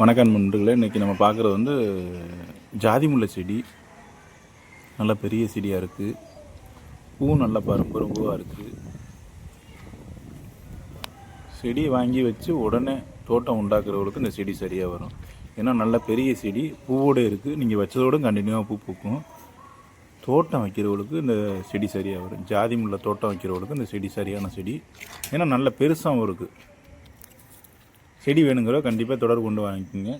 வணக்கம் நண்பர்களே இன்றைக்கி நம்ம பார்க்குறது வந்து ஜாதி முல்லை செடி. நல்ல பெரிய செடியாக இருக்குது பூ நல்லா பரும்பு பூவாக இருக்குது செடி வாங்கி வச்சு உடனே தோட்டம் உண்டாக்குறவங்களுக்கு இந்த செடி சரியாக வரும். ஏன்னா நல்ல பெரிய செடி பூவோடு இருக்குது நீங்கள் வச்சதோடு கண்டினியூவாக பூ பூக்கும். தோட்டம் வைக்கிறவங்களுக்கு இந்த செடி சரியாக வரும். ஜாதி முல்லை தோட்டம் வைக்கிறவங்களுக்கு இந்த செடி சரியான செடி. ஏன்னா நல்ல பெருசாகவும் இருக்குது செடி வேணுங்கிறோ கண்டிப்பாக தொடர்பு கொண்டு வாங்கிக்கோங்க.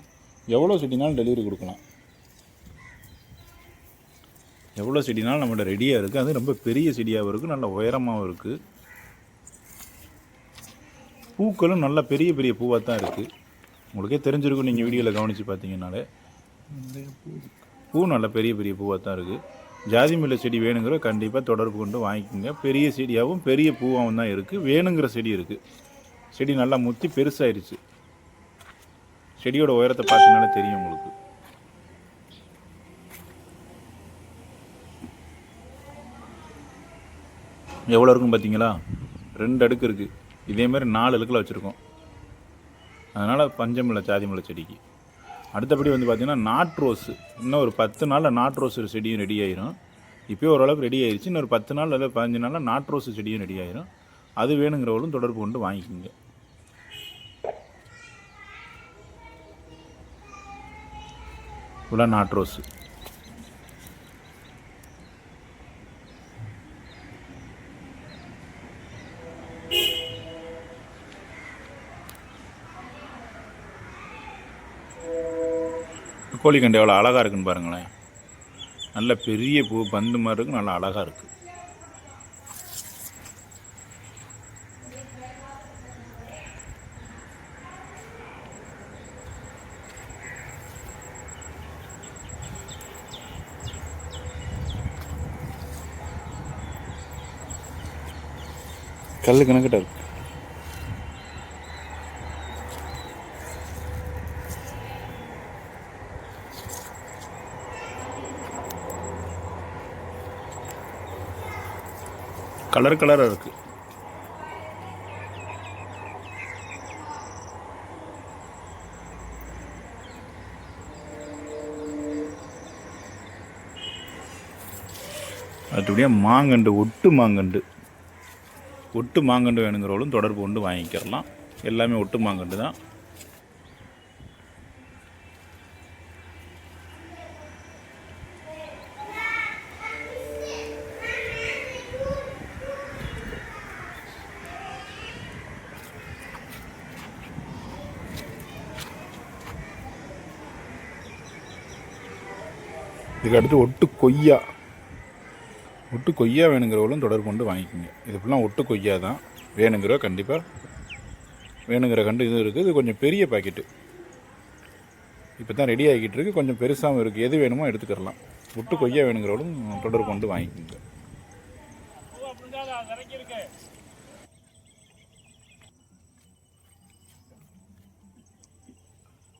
எவ்வளோ செடினாலும் டெலிவரி கொடுக்கலாம். எவ்வளோ செடினாலும் நம்மகிட்ட ரெடியாக இருக்குது அது ரொம்ப பெரிய செடியாகவும் இருக்குது நல்ல உயரமாகவும் இருக்குது பூக்களும் நல்ல பெரிய பெரிய பூவாக தான் இருக்குது உங்களுக்கே தெரிஞ்சிருக்கும் நீங்கள் வீடியோவில் கவனித்து பார்த்தீங்கனாலே பூ நல்ல பெரிய பெரிய பூவாக தான் இருக்குது ஜாதி மில்ல செடி வேணுங்கிற கண்டிப்பாக தொடர்பு கொண்டு வாங்கிக்கோங்க. பெரிய செடியாகவும் பெரிய பூவாகவும் தான் இருக்குது வேணுங்கிற செடி இருக்குது செடி நல்லா முத்தி பெருசாகிருச்சு செடியோட உயரத்தை பார்த்தீங்கன்னாலே தெரியும் உங்களுக்கு. எவ்வளோ இருக்கும் பார்த்தீங்களா? ரெண்டு அடுக்கு இருக்குது இதே மாதிரி நாலு அடுக்கில் வச்சுருக்கோம். அதனால் பஞ்சமில்லை சாதிமில்லை செடிக்கு. அடுத்தபடி வந்து பார்த்திங்கன்னா நாட் ரோஸு. இன்னும் ஒரு பத்து நாளில் நாட் ரோஸ் செடியும் ரெடி ஆயிரும். இப்போயே ஓரளவுக்கு ரெடி ஆயிடுச்சு இன்னொரு பத்து நாள் அல்லது பதினஞ்சு நாளில் நாட் ரோஸ் செடியும் ரெடி ஆயிரும். அது வேணுங்கிறவங்களும் தொடர்பு கொண்டு வாங்கிக்கோங்க. இவ்வளோ நாட் ரோஸு கோழிக்கண்டை எவ்வளோ அழகாக இருக்குன்னு பாருங்களேன். நல்ல பெரிய பூ பந்து மாதிரி இருக்குது நல்லா அழகாக இருக்குது கல் கணக்கிட்ட இருக்கு. கலர் கலராக இருக்குது அடுத்தபடியாக மாங்கண்டு ஒட்டு மாங்கண்டு. ஒட்டு மாங்கண்டு வேணுங்கிறவங்களும் தொடர்பு கொண்டு வாங்கிக்கிறலாம். எல்லாமே ஒட்டு மாங்கண்டு தான். இதுக்கு அடுத்து ஒட்டு கொய்யா. ஒட்டு கொய்யா வேணுங்கிறவங்களும் தொடர்பு கொண்டு வாங்கிக்கோங்க. இது ஃபுல்லாக ஒட்டு கொய்யா தான். வேணுங்கிற கண்டிப்பாக வேணுங்கிற கண்டு இது இருக்குது. இது கொஞ்சம் பெரிய பாக்கெட்டு. இப்போ தான் ரெடி ஆகிக்கிட்டு இருக்குது கொஞ்சம் பெருசாகவும் இருக்குது எது வேணுமோ எடுத்துக்கிறலாம். ஒட்டு கொய்யா வேணுங்கிறவளும் தொடர்பு கொண்டு வாங்கிக்கோங்க.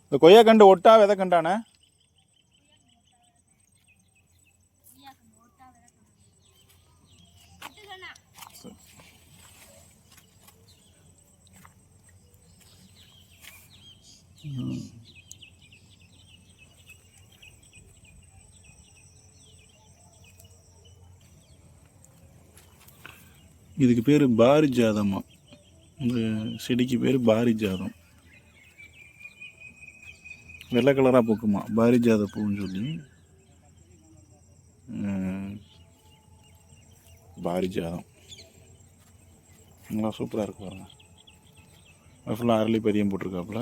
இந்த கொய்யா கண்டு ஒட்டா விதை கண்டானே? இதுக்கு பேர் பாரிஜாதமா இந்த செடிக்கு பேர் பாரிஜாதம். வெள்ளை கலராக பூக்குமா? பாரிஜாத பூன்னு சொல்லி. அஹ், பாரிஜாதம். நல்லா சூப்பராக இருக்கு பாருங்கள் ஃபுல்லாக அரளி பதியம் போட்டிருக்காப்புல.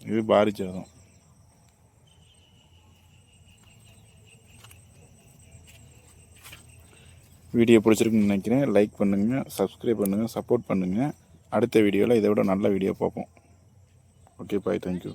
இது பாரிஜாதம் வீடியோ பிடிச்சிருக்குன்னு நினைக்கிறேன். லைக் பண்ணுங்கள் சப்ஸ்கிரைப் பண்ணுங்கள் சப்போர்ட் பண்ணுங்கள் அடுத்த வீடியோவில் இதை விட நல்ல வீடியோ பார்ப்போம். Okay bye thank you